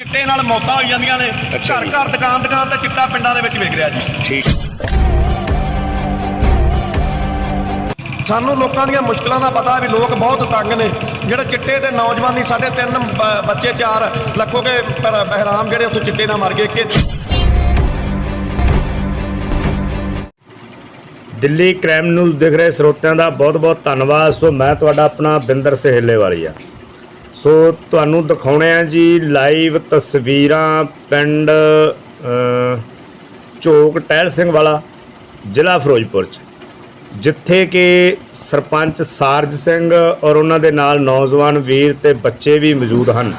ਚਿੱਟੇ ਨਾਲ ਮੌਤਾਂ ਹੋਈ ਜਾਂਦੀਆਂ ਨੇ। ਅੱਛਾ ਘਰ ਜੀ। ਘਰ ਦੁਕਾਨ ਦੁਕਾਨ ਤੇ ਚਿੱਟਾ ਪਿੰਡਾਂ ਦੇ ਵਿੱਚ ਵਿਕ ਰਿਹਾ ਜੀ। ਠੀਕ। ਸਾਨੂੰ ਲੋਕਾਂ ਦੀਆਂ ਮੁਸ਼ਕਲਾਂ ਦਾ ਪਤਾ ਵੀ ਲੋਕ ਬਹੁਤ ਤੰਗ ਨੇ। ਜਿਹੜੇ ਚਿੱਟੇ ਤੇ ਨੌਜਵਾਨੀ ਸਾਡੇ ਤਿੰਨ ਬ- ਬੱਚੇ ਚਾਰ ਲੱਖੋ ਕੇ ਪਰ- ਬਹਿਰਾਮ ਜਿਹੜੇ ਉੱਥੇ ਚਿੱਟੇ ਨਾਲ ਮਰ ਗਏ ਕਿ ਦਿੱਲੀ ਕ੍ਰਾਈਮ ਨਿਊਜ਼ ਦੇਖ ਰਹੇ ਸਰੋਤਿਆਂ ਦਾ ਬਹੁਤ-ਬਹੁਤ ਧੰਨਵਾਦ। ਸੋ ਮੈਂ ਤੁਹਾਡਾ ਆਪਣਾ ਬਿੰਦਰ ਸਹੇਲੇ ਵਾਲੀਆ ਸੋ ਤੁਹਾਨੂੰ ਦਿਖਾਉਣੇ ਆ ਜੀ ਲਾਈਵ ਤਸਵੀਰਾਂ ਪਿੰਡ ਅ, ਝੋਕ ਟਹਿਲ ਸਿੰਘ ਵਾਲਾ ਜ਼ਿਲ੍ਹਾ ਫਿਰੋਜ਼ਪੁਰ ਚ। ਜਿੱਥੇ ਕਿ ਸਰਪੰਚ ਸਾਰਜ ਸਿੰਘ ਔਰ ਉਹਨਾਂ ਦੇ ਨਾਲ ਨੌਜਵਾਨ ਵੀਰ ਤੇ ਬੱਚੇ ਵੀ ਮੌਜੂਦ ਹਨ।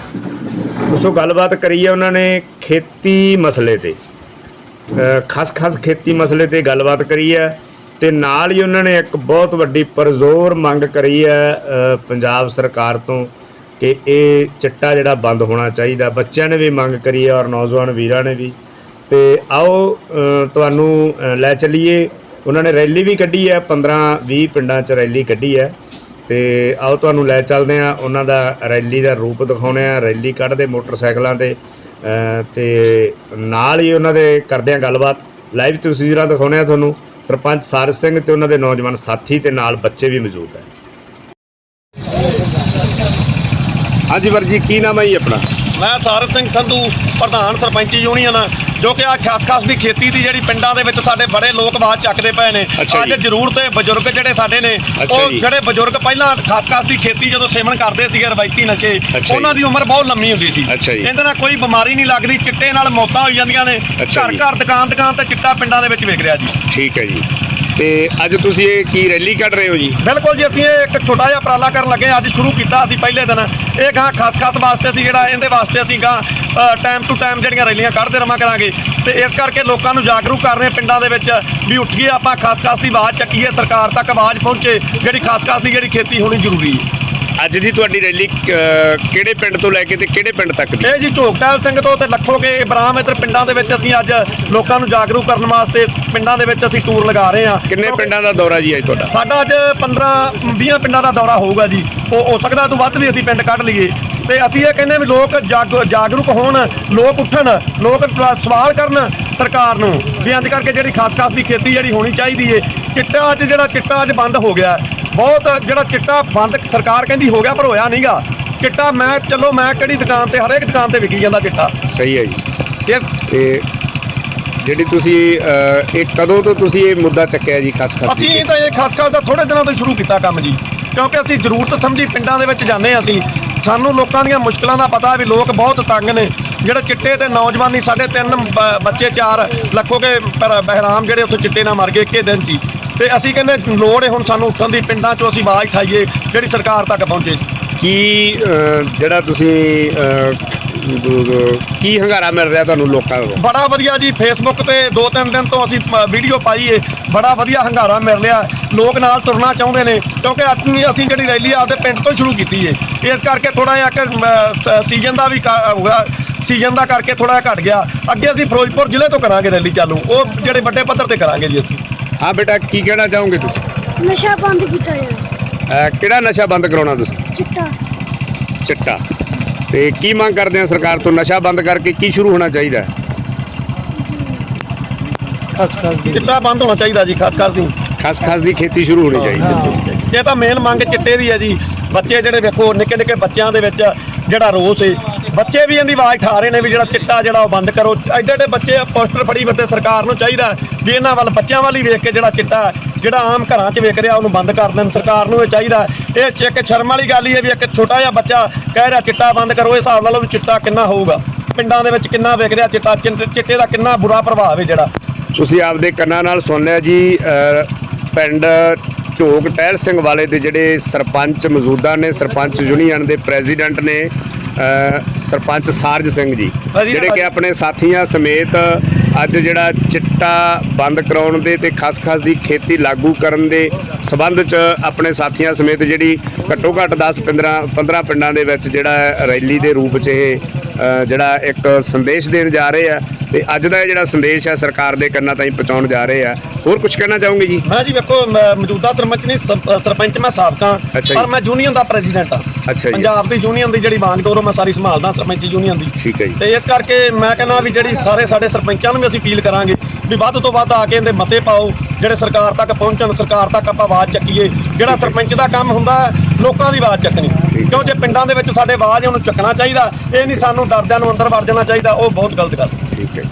ਉਸੋਂ ਗੱਲਬਾਤ ਕਰੀ ਹੈ ਉਹਨਾਂ ਨੇ ਖੇਤੀ ਮਸਲੇ ਤੇ। ਅ, ਖਸ-ਖਸ ਖੇਤੀ ਮਸਲੇ ਤੇ ਗੱਲਬਾਤ ਕਰੀ ਹੈ ਤੇ ਨਾਲ ਹੀ ਉਹਨਾਂ ਨੇ ਇੱਕ ਬਹੁਤ ਵੱਡੀ ਪਰਜ਼ੋਰ ਮੰਗ ਕਰੀ ਹੈ ਪੰਜਾਬ ਸਰਕਾਰ ਤੋਂ ਕਿ ਇਹ ਚਿੱਟਾ ਜਿਹੜਾ ਬੰਦ ਹੋਣਾ ਚਾਹੀਦਾ ਬੱਚਿਆਂ ਨੇ ਵੀ ਮੰਗ ਕਰੀ ਹੈ ਔਰ ਨੌਜਵਾਨ ਵੀਰਾਂ ਨੇ ਵੀ। ਤੇ ਆਓ ਤੁਹਾਨੂੰ ਲੈ ਚੱਲੀਏ। ਉਹਨਾਂ ਨੇ ਰੈਲੀ ਵੀ ਕੱਢੀ ਹੈ 15-20 ਪਿੰਡਾਂ 'ਚ ਰੈਲੀ ਕੱਢੀ ਹੈ ਤੇ ਆਓ ਤੁਹਾਨੂੰ ਲੈ ਚੱਲਦੇ ਆ ਉਹਨਾਂ ਦਾ ਰੈਲੀ ਦਾ ਰੂਪ ਦਿਖਾਉਣੇ ਆ। ਰੈਲੀ ਕੱਢਦੇ ਮੋਟਰਸਾਈਕਲਾਂ ਤੇ ਅ, ਤੇ ਨਾਲ ਹੀ ਉਹਨਾਂ ਦੇ ਕਰਦੇ ਆ ਗੱਲਬਾਤ। ਲਾਈਵ ਤਸਵੀਰਾਂ ਦਿਖਾਉਣੇ ਆ ਤੁਹਾਨੂੰ। ਸਰਪੰਚ ਸਾਰ ਸਿੰਘ ਤੇ ਉਹਨਾਂ ਦੇ ਨੌਜਵਾਨ ਸਾਥੀ ਤੇ ਨਾਲ ਬੱਚੇ ਵੀ ਮੌਜੂਦ ਹੈ ਹਾਂਜੀ ਵਰ ਜੀ ਕੀ ਨਾਮ ਹੈ ਜੀ ਆਪਣਾ ਮੈਂ ਸਾਰਤ ਸਿੰਘ ਸੰਧੂ ਪ੍ਰਧਾਨ ਸਰਪੰਚੀ ਯੂਨੀਅਨ ਜੋ ਕਿ ਆ ਖਾਸ-ਖਾਸ ਦੀ ਖੇਤੀ ਦੀ ਜਿਹੜੀ ਪਿੰਡਾਂ ਦੇ ਵਿੱਚ ਸਾਡੇ ਬੜੇ ਲੋਕ ਆਵਾਜ਼ ਚੱਕਦੇ ਪਏ ਨੇ ਅੱਛਾ ਅੱਜ ਜੀ। ਜ਼ਰੂਰ ਤੇ ਬਜ਼ੁਰਗ ਜਿਹੜੇ ਸਾਡੇ ਨੇ ਅੱਛਾ ਉਹ ਜੀ। ਜਿਹੜੇ ਬਜ਼ੁਰਗ ਪਹਿਲਾਂ ਖਾਸ-ਖਾਸ ਦੀ ਖੇਤੀ ਜਦੋਂ ਸੇਵਨ ਕਰਦੇ ਸੀਗੇ ਰਵਾਇਤੀ ਨਸ਼ੇ। ਉਹਨਾਂ ਦੀ ਉਮਰ ਬਹੁਤ ਲੰਮੀ ਹੁੰਦੀ ਸੀ ਅੱਛਾ ਜੀ। ਇਹਦੇ ਨਾਲ ਕੋਈ ਬਿਮਾਰੀ ਨਹੀਂ ਲੱਗਦੀ ਚਿੱਟੇ ਨਾਲ ਮੌਤਾਂ ਹੋਈ ਜਾਂਦੀਆਂ ਨੇ ਅੱਛਾ ਘਰ ਜੀ। ਘਰ ਦੁਕਾਨ ਦੁਕਾਨ ਤੇ ਚਿੱਟਾ ਪਿੰਡਾਂ ਦੇ ਵਿੱਚ ਵਿਕ ਰਿਹਾ ਜੀ ਠੀਕ ਹੈ ਜੀ ਤੇ ਅੱਜ ਤੁਸੀਂ ਇਹ ਕੀ ਰੈਲੀ ਕੱਢ ਰਹੇ ਹੋ ਜੀ? ਬਿਲਕੁਲ ਜੀ, ਅਸੀਂ ਇਹ ਇੱਕ ਛੋਟਾ ਜਿਹਾ ਉਪਰਾਲਾ ਕਰਨ ਲੱਗੇ ਅੱਜ ਸ਼ੁਰੂ ਕੀਤਾ ਅਸੀਂ ਪਹਿਲੇ ਦਿਨ। ਇਹ ਗਾਂ ਖਾਸ-ਖਾਸ ਵਾਸਤੇ ਅਸੀਂ ਜਿਹੜਾ ਇਹਦੇ ਵਾਸਤੇ ਅਸੀਂ ਗਾਂ ਟਾਈਮ ਟੂ ਟਾਈਮ ਜਿਹੜੀਆਂ ਰੈਲੀਆਂ ਕੱਢਦੇ ਰਵਾਂ ਕਰਾਂਗੇ। ਤੇ ਇਸ ਕਰਕੇ ਲੋਕਾਂ ਨੂੰ ਜਾਗਰੂਕ ਕਰ ਰਹੇ ਹਾਂ ਪਿੰਡਾਂ ਦੇ ਵਿੱਚ ਵੀ ਉੱਠੀਏ, ਆਪਾਂ ਖਾਸ-ਖਾਸ ਦੀ ਆਵਾਜ਼ ਚੱਕੀਏ, ਸਰਕਾਰ ਤੱਕ ਆਵਾਜ਼ ਪਹੁੰਚੇ, ਜਿਹੜੀ ਖਾਸ-ਖਾਸ ਦੀ ਜਿਹੜੀ ਖੇਤੀ ਹੋਣੀ ਜ਼ਰੂਰੀ ਹੈ। ਅੱਜ ਦੀ ਤੁਹਾਡੀ ਰੈਲੀ ਕਿਹੜੇ ਪਿੰਡ ਤੋਂ ਲੈ ਕੇ ਤੇ ਕਿਹੜੇ ਪਿੰਡ ਤੱਕ ਦੀ? ਇਹ ਜੀ ਝੋਕਟਾਲ ਸਿੰਘ ਤੋਂ ਤੇ ਲੱਖੋਗੇ ਇਬਰਾਮ ਇੱਧਰ ਪਿੰਡਾਂ ਦੇ ਵਿੱਚ ਅਸੀਂ ਅੱਜ ਲੋਕਾਂ ਨੂੰ ਜਾਗਰੂਕ ਕਰਨ ਵਾਸਤੇ ਪਿੰਡਾਂ ਦੇ ਵਿੱਚ ਅਸੀਂ ਟੂਰ ਲਗਾ ਰਹੇ ਹਾਂ। ਕਿੰਨੇ ਕਿਉਂਕਿ ਪਿੰਡਾਂ ਦਾ ਦੌਰਾ ਜੀ ਅੱਜ ਤੁਹਾਡਾ? ਸਾਡਾ ਅੱਜ 15 20 ਪਿੰਡਾਂ ਦਾ ਦੌਰਾ ਹੋਊਗਾ ਜੀ। ਉਹ ਹੋ ਸਕਦਾ ਤੋਂ ਵੱਧ ਵੀ ਅਸੀਂ ਪਿੰਡ ਕੱਢ ਲਈਏ। ਤੇ ਅਸੀਂ ਇਹ ਕਹਿੰਦੇ ਵੀ ਲੋਕ ਜਾਗ- ਜਾਗਰੂਕ ਹੋਣ ਲੋਕ ਉੱਠਣ ਲੋਕ ਸ- ਸਵਾਲ ਕਰਨ ਸਰਕਾਰ ਨੂੰ। ਵੀ ਇੰਜ ਕਰਕੇ ਜਿਹੜੀ ਖਾਸ-ਖਾਸ ਦੀ ਖੇਤੀ ਜਿਹੜੀ ਹੋਣੀ ਚਾਹੀਦੀ ਏ ਚਿੱਟਾ ਅੱਜ ਜਿਹੜਾ ਚਿੱਟਾ ਅੱਜ ਬੰਦ ਹੋ ਗਿਆ। ਹੈ। ਬਹੁਤ ਜਿਹੜਾ ਚਿੱਟਾ ਬੰਦ ਸਰਕਾਰ ਕਹਿੰਦੀ ਹੋ ਗਿਆ ਪਰ ਹੋਇਆ ਨਹੀਂਗਾ ਚਿੱਟਾ ਮੈਂ ਚਲੋ ਮੈਂ ਕਿਹੜੀ ਦੁਕਾਨ ਤੇ ਹਰੇਕ ਦੁਕਾਨ ਤੇ ਵਿਕੀ ਜਾਂਦਾ ਚਿੱਟਾ। ਸਹੀ ਹੈ ਜੀ। ਤੇ ਜਿਹੜੀ ਤੁਸੀਂ ਇਹ ਕਦੋਂ ਤੋਂ ਤੁਸੀਂ ਇਹ ਮੁੱਦਾ ਚੱਕਿਆ ਜੀ ਖਾਸ ਖਾਸ ਅਸੀਂ ਤਾਂ ਇਹ ਖਾਸ ਖਾਸ ਦਾ ਥੋੜੇ ਦਿਨਾਂ ਤੋਂ ਸ਼ੁਰੂ ਕੀਤਾ ਕੰਮ ਜੀ। ਕਿਉਂਕਿ ਅਸੀਂ ਜ਼ਰੂਰਤ ਸਮਝੀ ਪਿੰਡਾਂ ਦੇ ਵਿੱਚ ਜਾਂਦੇ ਹਾਂ ਅਸੀਂ। ਸਾਨੂੰ ਲੋਕਾਂ ਦੀਆਂ ਮੁਸ਼ਕਲਾਂ ਦਾ ਪਤਾ ਵੀ ਲੋਕ ਬਹੁਤ ਤੰਗ ਨੇ। ਜਿਹੜੇ ਚਿੱਟੇ ਤੇ ਨੌਜਵਾਨੀ ਸਾਡੇ ਤਿੰਨ ਬੱਚੇ ਚਾਰ ਲੱਖੋ ਕੇ ਬਹਿਰਾਮ ਜਿਹੜੇ ਉੱਥੇ ਚਿੱਟੇ ਨਾਲ ਮਰ ਗਏ ਇੱਕੇ ਦਿਨ ਹੀ। ਤੇ ਅਸੀਂ ਕਹਿੰਦੇ ਲੋੜ ਹੈ ਹੁਣ ਸਾਨੂੰ ਉੱਠਣ ਦੀ ਪਿੰਡਾਂ 'ਚੋਂ ਅਸੀਂ ਆਵਾਜ਼ ਉਠਾਈਏ ਜਿਹੜੀ ਸਰਕਾਰ ਤੱਕ ਪਹੁੰਚੇ। ਕੀ ਜਿਹੜਾ ਤੁਸੀਂ ਦੂ- ਦੂ- ਕੀ ਹੰਗਾਰਾ ਮਿਲ ਰਿਹਾ ਤੁਹਾਨੂੰ ਲੋਕਾਂ ਤੋਂ ਬੜਾ ਵਧੀਆ ਜੀ ਫੇਸਬੁੱਕ ਤੇ ਦੋ ਤਿੰਨ ਦਿਨ ਤੋਂ ਅਸੀਂ ਵੀਡੀਓ ਪਾਈ ਏ। ਬੜਾ ਵਧੀਆ ਹੰਗਾਰਾ ਮਿਲ ਰਿਹਾ। ਲੋਕ ਨਾਲ ਤੁਰਨਾ ਚਾਹੁੰਦੇ ਨੇ ਕਿਉਂਕਿ ਅਸੀਂ ਅਸੀਂ ਜਿਹੜੀ ਰੈਲੀ ਆਪਦੇ ਪਿੰਡ ਤੋਂ ਸ਼ੁਰੂ ਕੀਤੀ ਏ। ਇਸ ਕਰਕੇ ਥੋੜਾ ਜਿਹਾ ਕਿ ਸ- ਸੀਜ਼ਨ ਦਾ ਵੀ ਕਾ- ਹੋਇਆ। ਸੀਜ਼ਨ ਦਾ ਕਰਕੇ ਥੋੜਾ ਜਿਹਾ ਘਟ ਗਿਆ। ਅੱਗੇ ਅਸੀਂ ਫਿਰੋਜ਼ਪੁਰ ਜ਼ਿਲ੍ਹੇ ਤੋਂ ਕਰਾਂਗੇ ਰੈਲੀ ਚਾਲੂ। ਉਹ ਜਿਹੜੇ ਵੱਡੇ ਪੱਧਰ ਤੇ ਕਰਾਂਗੇ ਜੀ ਅਸੀਂ। ਹਾਂ ਬੇਟਾ ਕੀ ਕਹਿਣਾ ਚਾਹੋਗੇ ਤੁਸੀਂ? ਨਸ਼ਾ ਬੰਦ ਕੀਤਾ ਜਾਵੇ। ਕਿਹੜਾ ਨਸ਼ਾ ਬੰਦ ਕਰਾਉਣਾ ਤੁਸੀਂ? ਚਿੱਟਾ। ਚਿੱਟਾ। ਤੇ ਕੀ ਮੰਗ ਕਰਦੇ ਆ ਸਰਕਾਰ ਤੋਂ? ਨਸ਼ਾ ਬੰਦ ਕਰਕੇ ਕੀ ਸ਼ੁਰੂ ਹੋਣਾ ਚਾਹੀਦਾ? ਹੈ ਚਿੱਟਾ ਬੰਦ ਹੋਣਾ ਚਾਹੀਦਾ ਜੀ ਖਾਸ ਕਰ ਦੀ ਖਾਸ ਖਾਸ ਦੀ ਖੇਤੀ ਸ਼ੁਰੂ ਹੋਣੀ ਚਾਹੀਦੀ ਹੈ। ਇਹ ਤਾਂ ਮੇਨ ਮੰਗ ਚਿੱਟੇ ਦੀ ਹੈ ਜੀ। ਬੱਚੇ ਜਿਹੜੇ ਵੇਖੋ ਨਿੱਕੇ ਨਿੱਕੇ ਬੱਚਿਆਂ ਦੇ ਵਿੱਚ ਜਿਹੜਾ ਰੋਸ ਹੈ ਬੱਚੇ ਵੀ ਇਹਦੀ ਆਵਾਜ਼ ਠਾ ਰਹੇ ਨੇ ਵੀ ਜਿਹੜਾ ਚਿੱਟਾ ਜਿਹੜਾ ਉਹ ਬੰਦ ਕਰੋ। ਐਡੇ ਐਡੇ ਬੱਚੇ ਪੋਸਟਰ ਫੜੀ ਫਿਰਦੇ ਸਰਕਾਰ ਨੂੰ ਚਾਹੀਦਾ ਵੀ ਇਹਨਾਂ ਵੱਲ ਬੱਚਿਆਂ ਵੱਲ ਹੀ ਵੇਖ ਕੇ ਜਿਹੜਾ ਚਿੱਟਾ ਜਿਹੜਾ ਆਮ ਘਰਾਂ 'ਚ ਵੇਖ ਰਿਹਾ ਉਹਨੂੰ ਬੰਦ ਕਰ ਦੇਣ। ਸਰਕਾਰ ਨੂੰ ਇਹ ਚਾਹੀਦਾ ਇਹ ਇੱਕ ਸ਼ਰਮ ਵਾਲੀ ਗੱਲ ਹੀ ਹੈ ਵੀ ਇੱਕ ਛੋਟਾ ਜਿਹਾ ਬੱਚਾ ਕਹਿ ਰਿਹਾ ਚਿੱਟਾ ਬੰਦ ਕਰੋ ਇਹ ਹਿਸਾਬ ਨਾਲ ਲਓ ਵੀ ਚਿੱਟਾ ਕਿੰਨਾ ਹੋਊਗਾ? ਪਿੰਡਾਂ ਦੇ ਵਿੱਚ ਕਿੰਨਾ ਵੇਖ ਰਿਹਾ ਚਿੱਟਾ? ਚਿੰ- ਚਿੱਟੇ ਦਾ ਕਿੰਨਾ ਬੁਰਾ ਪ੍ਰਭਾਵ ਹੈ ਜਿਹੜਾ? ਤੁਸੀਂ ਆਪਦੇ ਕੰਨਾਂ ਨਾਲ ਸੁਣ ਲਿਆ ਜੀ ਅ, ਪਿੰਡ ਝੋਕ ਟਹਿਲ ਸਿੰਘ ਵਾਲੇ ਦੇ ਜਿਹੜੇ ਸਰਪੰਚ ਮੌਜੂਦਾ ਨੇ ਸਰਪੰਚ ਯੂਨੀਅਨ ਦੇ ਪ੍ਰੈਜ਼ੀਡੈਂਟ ਨੇ ਸਰਪੰਚ ਸਾਰਜ ਸਿੰਘ ਜੀ ਜਿਹੜੇ ਕਿ। ਆਪਣੇ ਸਾਥੀਆਂ ਸਮੇਤ ਅੱਜ ਜਿਹੜਾ ਚਿੱਟਾ ਬੰਦ ਕਰਾਉਣ ਦੇ ਤੇ ਖਸਖਸ ਦੀ ਖੇਤੀ ਲਾਗੂ ਕਰਨ ਦੇ ਸਬੰਧ 'ਚ ਆਪਣੇ ਸਾਥੀਆਂ ਸਮੇਤ ਜਿਹੜੀ ਘੱਟੋ ਘੱਟ 10 15 15 ਪਿੰਡਾਂ ਦੇ ਵਿੱਚ ਜਿਹੜਾ ਹੈ ਰੈਲੀ ਦੇ ਰੂਪ 'ਚ ਇਹ ਜਿਹੜਾ ਇੱਕ ਸੰਦੇਸ਼ ਦੇਣ ਜਾ ਰਹੇ ਆ। ਤੇ ਅੱਜ ਦਾ ਇਹ ਜਿਹੜਾ ਸੰਦੇਸ਼ ਹੈ ਸਰਕਾਰ ਦੇ ਕੰਨਾਂ ਤਾਈਂ ਪਹੁੰਚਾਉਣ ਜਾ ਰਹੇ ਆ। ਹੋਰ ਕੁਝ ਕਹਿਣਾ ਚਾਹੋਗੇ ਜੀ? ਮੈਂ ਜੀ ਵੇਖੋ ਮੌਜੂਦਾ ਸਰਪੰਚ ਨਹੀਂ ਸਰਪੰਚ ਮੈਂ ਸਾਬਕਾ। ਪਰ ਮੈਂ ਯੂਨੀਅਨ ਦਾ ਪ੍ਰੈਜ਼ੀਡੈਂਟ ਆ। ਪੰਜਾਬ ਦੀ ਯੂਨੀਅਨ ਦੀ ਜਿਹੜੀ ਬਾਂਝਗੋਰੋ ਮੈਂ ਸਾਰੀ ਸੰਭਾਲਦਾ ਸਰਪੰਚ ਯੂਨੀਅਨ ਦੀ। ਠੀਕ ਹੈ ਜੀ। ਤੇ ਇਸ ਕਰਕੇ ਮੈਂ ਕਹਿੰਦਾ ਵੀ ਜਿਹੜੀ ਸਾਰੇ ਸਾਡੇ ਸਰਪੰਚਾਂ ਨੂੰ ਵੀ ਅਸੀਂ ਅਪੀਲ ਕਰਾਂਗੇ ਵੀ ਵੱਧ ਤੋਂ ਵੱਧ ਆ ਕੇ ਇਹਦੇ ਮਤੇ ਪਾਓ ਜਿਹੜੇ ਸਰਕਾਰ ਤੱਕ ਪਹੁੰਚਣ ਸਰਕਾਰ ਤੱਕ ਆਪਾਂ ਆਵਾਜ਼ ਚੱਕੀਏ। ਜਿਹੜਾ ਸਰਪੰਚ ਦਾ ਕੰਮ ਹੁੰਦਾ ਲੋਕਾਂ ਦੀ ਆਵਾਜ਼ ਚੱਕਣੀ। ਕਿਉਂ ਜੇ ਪਿੰਡਾਂ ਦੇ ਵਿੱਚ ਸਾਡੇ ਆਵਾਜ਼ ਉਹਨੂੰ ਚੱਕਣਾ ਚਾਹੀਦਾ ਇਹ ਨਹੀਂ ਸਾਨੂੰ ਡਰਦਿਆਂ ਨੂੰ ਅੰਦਰ ਵੜ ਜਾਣਾ ਚਾਹੀਦਾ ਉਹ ਬਹੁਤ ਗਲਤ ਗੱਲ। ਠੀਕ ਹੈ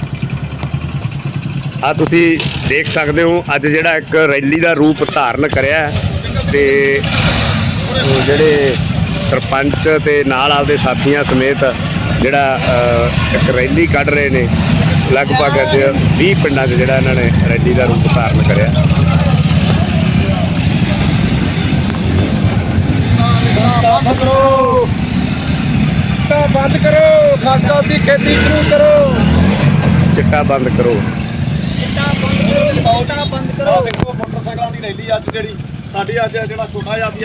ਆ ਤੁਸੀਂ ਦੇਖ ਸਕਦੇ ਹੋ ਅੱਜ ਜਿਹੜਾ ਇੱਕ ਰੈਲੀ ਦਾ ਰੂਪ ਧਾਰਨ ਕਰਿਆ ਤੇ ਜਿਹੜੇ ਸਰਪੰਚ ਤੇ ਨਾਲ ਆਪਦੇ ਸਾਥੀਆਂ ਸਮੇਤ ਜਿਹੜਾ ਇੱਕ ਰੈਲੀ ਕੱਢ ਰਹੇ ਨੇ ਲਗਭਗ ਅੱਜ 20 ਪਿੰਡਾਂ 'ਚ ਜਿਹੜਾ ਇਹਨਾਂ ਨੇ ਰੈਲੀ ਦਾ ਰੂਪ ਧਾਰਨ ਕਰਿਆ। ਬੰਦ ਕਰੋ। ਤਾਂ ਬੰਦ ਕਰੋ। ਖਾਸਾ ਦੀ ਖੇਤੀ ਸ਼ੁਰੂ ਕਰੋ। ਚਿੱਟਾ ਬੰਦ ਕਰੋ। ਔਟਾ ਬੰਦ ਕਰੋ। ਦੇਖੋ ਮੋਟਰਸਾਈਕਲਾਂ ਦੀ ਰੈਲੀ ਅੱਜ ਜਿਹੜੀ ਸਾਡੀ ਅੱਜ ਜਿਹੜਾ ਛੋਟਾ ਜਿਹਾ